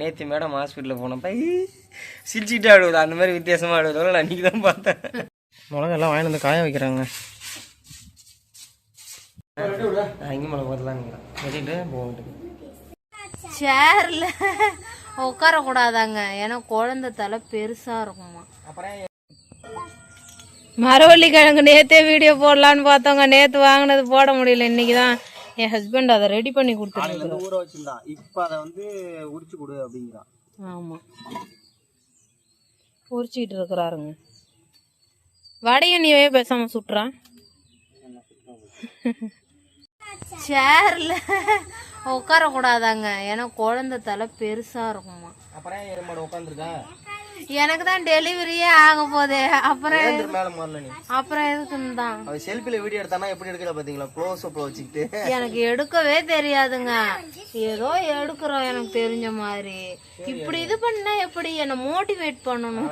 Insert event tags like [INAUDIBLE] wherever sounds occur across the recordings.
நேற்று மேடம் ஹாஸ்பிட்டலில் போனப்ப சிரிச்சுக்கிட்டு ஆடுவது அந்த மாதிரி வித்தியாசமாக ஆடுவதால நான் இன்றைக்கி தான் பார்த்தேன். மிளகா எல்லாம் வாங்கி வந்து காய வைக்கிறாங்க. அங்கே மிளகு வரலாங்க வெட்டிட்டு போகிட்டு சேர்ல உட்காரக்கூடாதாங்க. ஏன்னா குழந்தை தலை பெருசா இருக்குமா. அப்புறம் மரவள்ளி கிழங்கு நேத்தே வீடியோ போடலான்னு பார்த்தோங்க. நேத்து வாங்கினது போட முடியல. இன்னைக்கு தான் என் ஹஸ்பண்ட் அதை ரெடி பண்ணி கொடுத்துருக்காரு வந்து ஊற வச்சிருந்தான். இப்போ அதை வந்து உரிச்சு கொடு அப்படிங்கிறான். ஆமா. பொரிச்சிக்கிட்டு இருக்கிறாருங்க. வடையை நீவே பேசாம சுட்டுறான் சேர்ல உட்காரக்கூடாதாங்க. ஏன்னா குழந்தை தலை பெருசா இருக்குமா. அப்புறம் உட்காந்துருக்கா எனக்கு தான் டெலிவரியே ஆக போதே அப்புறம் மேலே முதல்ல நீ? அப்புறம் எதுக்குன்னு தான் அவன் செல்ஃபியில் வீடியோ எடுத்தானா எப்படி எடுக்கிற பார்த்தீங்களா க்ளோஸ் அப்பில் வச்சுக்கிட்டு. எனக்கு எடுக்கவே தெரியாதுங்க. ஏதோ எடுக்கிறோம் எனக்கு தெரிஞ்ச மாதிரி. இப்படி இது பண்ணா எப்படி? என்னை மோட்டிவேட் பண்ணணும்.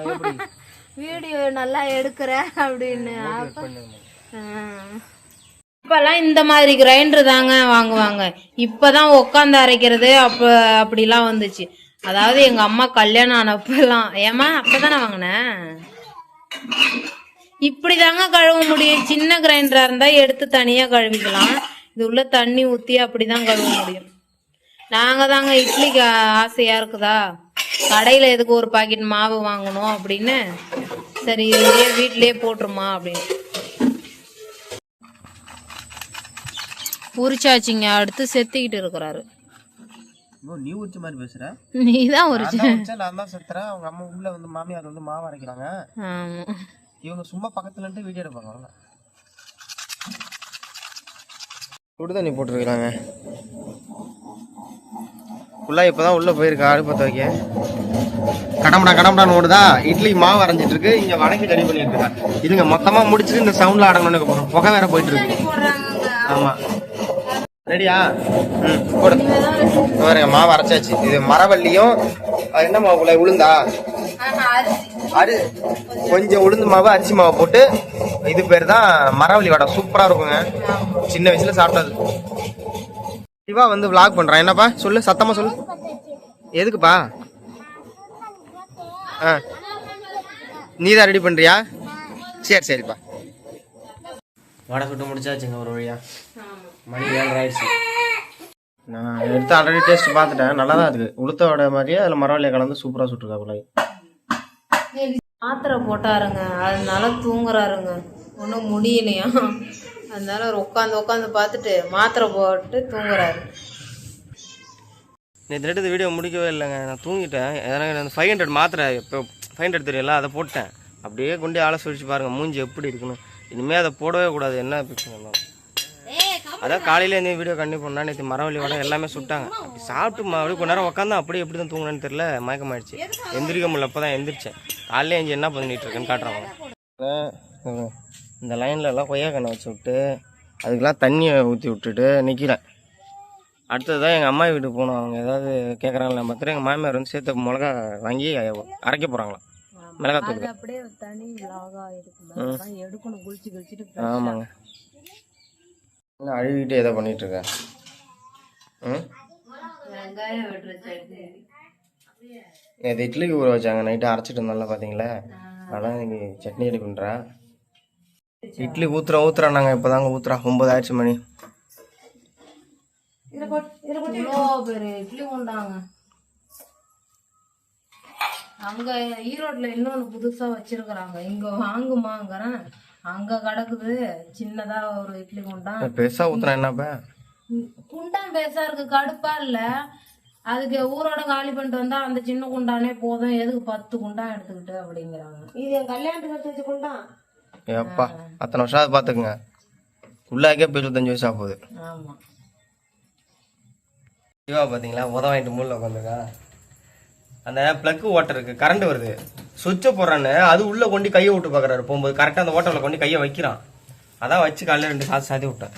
வீடியோ நல்லா எடுக்கிற அப்படின்னு. இப்பெல்லாம் இந்த மாதிரி கிரைண்டர் தாங்க வாங்குவாங்க. இப்பதான் உட்காந்து அரைக்கிறது அப்ப அப்படிலாம் வந்துச்சு. அதாவது எங்க அம்மா கல்யாணம் ஆனப்பெல்லாம் ஏமா அப்பதானே வாங்கினேன் இப்படி தாங்க கழுவ முடியும். சின்ன கிரைண்டரா இருந்தா எடுத்து தனியா கழுவிக்கலாம். இது உள்ள தண்ணி ஊத்தி அப்படிதான் கழுவ முடியும். நாங்க தாங்க இட்லிக்கு ஆசையா இருக்குதா? கடையில எதுக்கு ஒரு பாக்கெட் மாவு வாங்கணும் அப்படின்னு? சரி இதுலயே வீட்லயே போட்டுருமா அப்படின்னு. உரிச்சாச்சிங்க. அடுத்து செத்திக்கிட்டு இருக்கிறாரு. நீ உரிச்ச மாதிரி பேசுற? நீதான் உரிச்ச. நான் தான் செத்துறேன். அவங்க அம்மா உள்ள வந்து மாமியார் வந்து மாவு அரைக்கிறாங்க. ஆமா. இவங்க சும்மா பக்கத்துல இருந்து வீடியோ எடுப்பாங்க அவங்க சுடு தண்ணி போட்டிருக்கிறாங்க. ஃபுல்லாக இப்போ தான் உள்ளே போயிருக்கா அடுப்பத்த வைக்க. கடம்படா கடம்படான்னு ஓடுதா? இட்லி மாவு அரைஞ்சிட்டு இருக்கு இங்கே வடக்கு ரெடி பண்ணிட்டு இருக்கா இதுங்க மொத்தமாக முடிச்சுட்டு இந்த சவுண்டில் ஆடணும்னு போகிறோம் புகை வேற போயிட்டு இருக்கு. ஆமாம் ரெடியா? ம் போடு. பாருங்க மாவு அரைச்சாச்சு. இது மரவள்ளியும் அது என்ன மாவு உள்ள உளுந்தா? அரி கொஞ்சம் உளுந்து மாவு அரிசி மாவு போட்டு இது பேர் தான் மரவள்ளி வடை. சூப்பராக இருக்குங்க. சின்ன வயசுல சாப்பிட்டது. சிவா வந்து விளாக் பண்ணுறேன் என்னப்பா? சொல்லு சத்தமாக சொல்லு. எதுக்குப்பா? ஆ நீ தான் ரெடி பண்ணுறியா சரி சரிப்பா. வடை சுட்டு முடிச்சாச்சுங்க ஒரு வழியா. மணி ஏழரை ஆயிடுச்சு நான் எடுத்து ஆல்ரெடி டேஸ்ட் பார்த்துட்டேன். நல்லா தான் இருக்கு. உளுத்த வடை மாதிரியே அதில் மரவள்ளியை கலந்து சூப்பராக சுட்டுருக்கா குழாய் மாத்திரை போட்டாருங்க. அதனால தூங்குறாருங்க. ஒன்றும் முடியலையா? அதனால அவர் உட்காந்து உட்காந்து பார்த்துட்டு மாத்திரை போட்டு தூங்குறாரு. நேற்று எடுத்து வீடியோ முடிக்கவே இல்லைங்க. நான் தூங்கிட்டேன். எனக்கு அந்த ஃபைவ் ஹண்ட்ரட் மாத்திரை இப்போ ஃபைவ் ஹண்ட்ரட் தெரியல அதை போட்டேன். அப்படியே கொண்டு ஆளை சொல்லிச்சு பாருங்க. மூஞ்சி எப்படி இருக்கணும் இனிமேல் அதை போடவே கூடாது. என்ன பிரச்சனை? அதான் காலையில இந்த வீடியோ கண்டிப்பாக பண்ணா நேற்று மரவள்ளி வடை எல்லாமே சுட்டாங்க. அப்படி சாப்பிட்டு மறுபடியும் கொஞ்ச நேரம் உட்காந்து அப்படியே எப்படி தான் தூங்கினேன்னு தெரியல மயக்கமாயிடுச்சு. எந்திரிக்க முடியல அப்போ தான் எந்திரிச்சேன். காலையில எஞ்சி என்ன பண்ணிட்டு இருக்கேன்னு காட்டுறாங்க இந்த லைன்ல எல்லாம் கொய்யாக்கண்ணை வச்சு விட்டு அதுக்கெல்லாம் தண்ணியை ஊற்றி விட்டுட்டு நிற்கிறேன் அடுத்ததான் எங்கள் அம்மா வீட்டுக்கு போகணும். அவங்க ஏதாவது கேட்குறாங்களா பார்த்துட்டு எங்கள் மாமியார் வந்து சேர்த்து மிளகா வாங்கி அரைக்க போகிறாங்களாம் மிளகாத்தூள் ஆமாங்க. என்ன அழுவிட்டு ஏதோ பண்ணிட்டு இருக்கேன் ம் நேற்று இட்லிக்கு ஊற வச்சாங்க. நைட்டு அரைச்சிட்டு இருந்தோம்ல பார்த்தீங்களா அதான் இன்னைக்கு சட்னி பண்ணுறா இட்லி ஊத்துறோம் ஊத்துறோம் நாங்கள் இப்போ தாங்க ஊத்துறா. ஒம்பது ஆயிடுச்சு மணி. அங்க ஈரோட்ல இன்னொன்னு புதுசா வச்சிருக்கிறாங்க. இங்க வாங்குமாங்கிறேன். அங்க கிடக்குது. சின்னதா ஒரு இட்லி குண்டான் பெருசாக ஊத்துறேன் என்னப்பா? குண்டான் பெருசா இருக்கு. கடுப்பா இல்ல. அதுக்கு ஊரோட காலி பண்ணிட்டு வந்தா அந்த சின்ன குண்டானே போதும். எதுக்கு பத்து குண்டான் எடுத்துக்கிட்டு அப்படிங்கிறாங்க. இது என் கல்யாணத்துக்கு எடுத்து வச்ச குண்டான் ஏப்பா அத்தனை வருஷம் அதை பார்த்துக்குங்க உள்ளாக்கே இருபத்தஞ்சு வயசு ஆக போகுது. ஆமா. சிவா பார்த்தீங்களா உதவ வாங்கிட்டு மூலில் உட்காந்துருக்கா. அந்த ப்ளக்கு ஓட்டர் இருக்கு கரண்ட் வருது. சுவிட்சை போடுறான்னு அது உள்ள கொண்டு கையை விட்டு பார்க்குறாரு. போகும்போது கரெக்டாக அந்த ஓட்டரில் கொண்டு கையை வைக்கிறான். அதான் வச்சு காலையில் ரெண்டு சாத்தி சாத்தி விட்டேன்.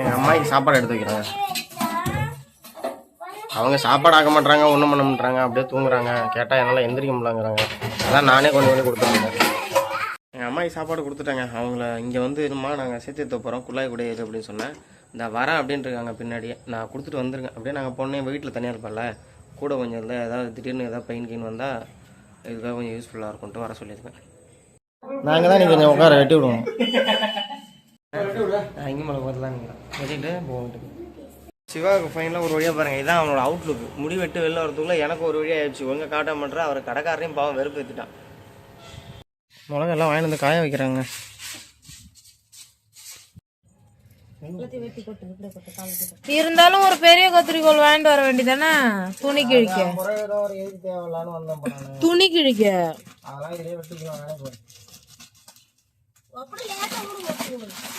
என் அம்மாய்க்கு சாப்பாடு எடுத்து வைக்கிறாங்க. அவங்க சாப்பாடு ஆக்க மாட்டாங்க ஒன்றும் பண்ண மாட்டாங்க அப்படியே தூங்குறாங்க. கேட்டால் என்னால் எந்திரிக்க முடியலங்கிறாங்க. அதான் நானே கொண்டு வந்து கொடுத்துருந்தேன் எங்கள் அம்மாவுக்கு சாப்பாடு கொடுத்துட்டாங்க. அவங்கள இங்கே வந்து இருமா நாங்கள் சேர்த்து எடுத்து போகிறோம் குழாய் கூட இது அப்படின்னு சொன்னேன். இந்த வரேன் அப்படின்ட்டு இருக்காங்க பின்னாடியே. நான் கொடுத்துட்டு வந்துருங்க. அப்படியே நாங்கள் போனேன் வீட்டில் தனியாக இருப்பேன்ல. கூட கொஞ்சம் இல்லை. ஏதாவது திடீர்னு ஏதாவது பெயின் கீன் வந்தால் இதுக்காக கொஞ்சம் யூஸ்ஃபுல்லாக இருக்கும்ட்டு வர சொல்லியிருக்கேன். நாங்கள் தான் நீங்கள் கொஞ்சம் உட்கார வெட்டி விடுவோம். இங்கே மேலே பார்த்துலாம் வெட்டிட்டு போகட்டு சிவாவுக்கு ஃபைனலாக ஒரு வழியாக பாருங்கள் இதான் அவனோட அவுட்லுக் முடி வெட்டு வெளில வரதுக்குள்ளே எனக்கு ஒரு வழியாக ஆயிடுச்சு. ஒழுங்கா காட்ட மாட்டேற அவர் கடைக்காரரையும் பாவம் வெறுப்பு ஏற்றிட்டான் மிளகா எல்லாம் வாங்கி வந்து காய வைக்கிறாங்க. இருந்தாலும் ஒரு பெரிய கத்திரிக்கோல் வாங்கிட்டு வர வேண்டியதானே? துணி கிழிக்க. துணி கிழிக்க.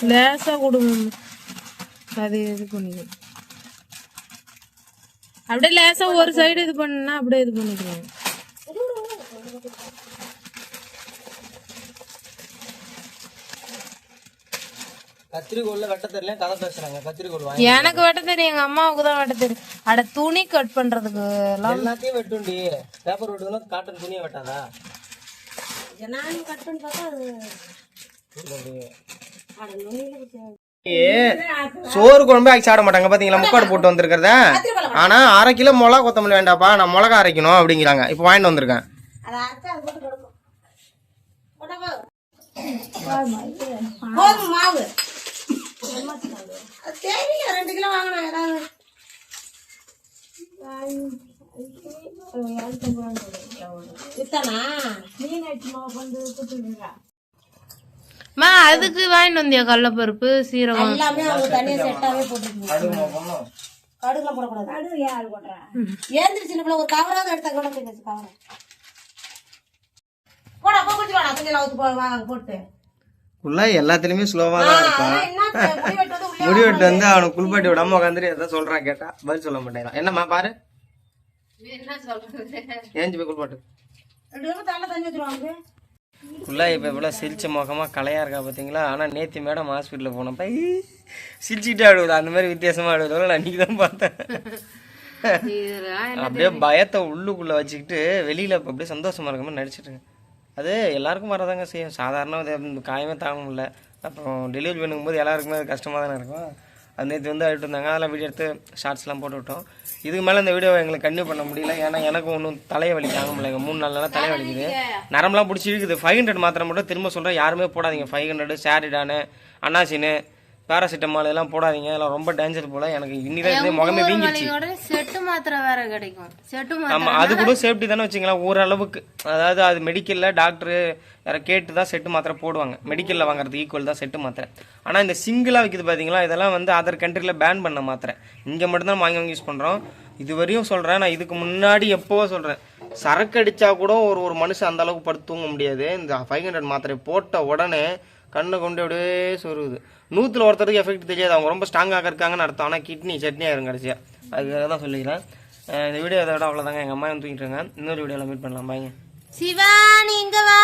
லேசா கொடுங்க அது இது பண்ணிக்கணும் அப்படியே லேசா ஒரு சைடு இது பண்ணா அப்படியே இது பண்ணிக்கணும் கத்திரிக்கோல்ல வெட்ட தெரியல கதை பேசுறாங்க. கத்திரிக்கோல் வாங்கி எனக்கு வெட்ட தெரியும். எங்க அம்மாவுக்கு தான் வெட்ட தெரியும். அட துணி கட் பண்றதுக்கு எல்லாம் எல்லாத்தையும் வெட்டுண்டி. பேப்பர் வெட்டுனா காட்டன் துணியை வெட்டாதா? ஏ, சோறு குழம்பு ஆக்கி சாப்பிட மாட்டாங்க. பாத்தீங்களா? முக்காடு போட்டு வந்திருக்கிறத? ஆனா அரை கிலோ மிளகா கொத்தமல்லி வேண்டாப்பா. நான் மிளகா அரைக்கணும் அப்படிங்கிறாங்க. இப்போ வாங்கிட்டு வந்திருக்கேன். மாவு. தேவையா? ரெண்டு கிலோ வாங்கினா ஏதாவது. மா அதுக்கு வாங்கிட்டு வந்தியா கடலப்பருப்பு சீரகம்? எல்லாமே அவங்க தனியா செட்டாவே போட்டுருக்கீங்க கடுகுலாம் போடக்கூடாது. கடுகு சின்ன ஒரு கவராவது எடுத்தா கூட போடா போ குடிச்சு வாடா. துணியில வாங்க போட்டு. உள்ள எல்லாத்துலயுமே ஸ்லோவா தான் இருப்பான் அதெல்லாம் என்ன முடி வெட்டுறது [LAUGHS] உள்ளே முடி வெட்டு வந்து அவனுக்கு குளிப்பாட்டி விடாம உட்காந்துட்டு எதாவது சொல்றான் கேட்டா பதில் சொல்ல மாட்டேங்கிறான் என்னம்மா பாரு. ஏஞ்சி போய் குளிப்பாட்டு. ஃபுல்லா இப்போ இவ்வளோ சிரிச்ச முகமா கலையா இருக்கா பார்த்தீங்களா ஆனால் நேத்தி மேடம் ஹாஸ்பிட்டலில் போனப்ப சிரிச்சுக்கிட்டே ஆடுவது அந்த மாதிரி வித்தியாசமா ஆடுவதோட நான் இன்னைக்கு தான் பார்த்தேன் அப்படியே பயத்தை உள்ளுக்குள்ள வச்சுக்கிட்டு வெளியில அப்படியே சந்தோஷமா இருக்க மாதிரி நடிச்சிட்டு இருக்கேன். அது எல்லாருக்கும் வரதாங்க செய்யும். சாதாரண காயமே தாங்க முடியல. அப்புறம் டெலிவரி பண்ணும்போது எல்லாருக்குமே அது கஷ்டமாக தானே இருக்கும். அது நேற்று வந்து ஆகிட்டு இருந்தாங்க. அதெல்லாம் வீடியோ எடுத்து ஷார்ட்ஸ்லாம் போட்டு விட்டோம். இதுக்கு மேலே இந்த வீடியோவை எங்களுக்கு கன்டினியூ பண்ண முடியல. ஏன்னா எனக்கு ஒன்றும் தலையை வலி தாங்க முடியல மூணு நாள்லாம் தலையை வலிக்குது. நரம்பெலாம் பிடிச்சி இழுக்குது ஃபைவ் ஹண்ட்ரட் மாத்திரை மட்டும் திரும்ப சொல்கிறேன் யாருமே போடாதீங்க. ஃபைவ் ஹண்ட்ரட் சாரிடானு அன்னாசினு பேராசிட்டமால் எல்லாம் போடாதீங்க. அதெல்லாம் ரொம்ப டேஞ்சர் போல. எனக்கு இன்னிதான் முகமே வீங்கிடுச்சு. செட்டு மாத்திரை வேற கிடைக்கும். செட்டு ஆமா அது கூட சேஃப்டி தானே வச்சுங்களேன். ஓரளவுக்கு. அதாவது அது மெடிக்கல்ல டாக்டர் யாரை கேட்டு தான் செட்டு மாத்திரை போடுவாங்க. மெடிக்கல்ல வாங்குறது ஈக்குவல் தான் செட்டு மாத்திரை. ஆனா இந்த சிங்கிளா விற்கிது பாத்தீங்களா? இதெல்லாம் வந்து அதர் கண்ட்ரில பேன் பண்ண மாத்திரை. இங்க மட்டும் தான் வாங்கி வாங்கி யூஸ் பண்றோம். இது வரையும் சொல்றேன். நான் இதுக்கு முன்னாடி எப்பவோ சொல்றேன். சரக்கு அடிச்சா கூட ஒரு ஒரு மனுஷன் அந்த அளவுக்கு படுத்து தூங்க முடியாது. இந்த ஃபைவ் ஹண்ட்ரட் மாத்திரை போட்ட உடனே கண்ணை கொண்டு அப்படியே சொருகுது. நூற்றில் ஒருத்தருக்கு எஃபெக்ட் தெரியாது. அவங்க ரொம்ப ஸ்ட்ராங்காக இருக்காங்கன்னு அர்த்தம். ஆனால் கிட்னி சட்னி ஆயிரும் கடைசியாக அதுக்காக தான் சொல்லிக்கிறேன். இந்த வீடியோ இதோட அவ்வளோதாங்க எங்கள் அம்மா வந்து தூங்கிட்டு இருக்காங்க? இன்னொரு வீடியோவில் மீட் பண்ணலாம். பாய்ங்க சிவா நீங்க வா.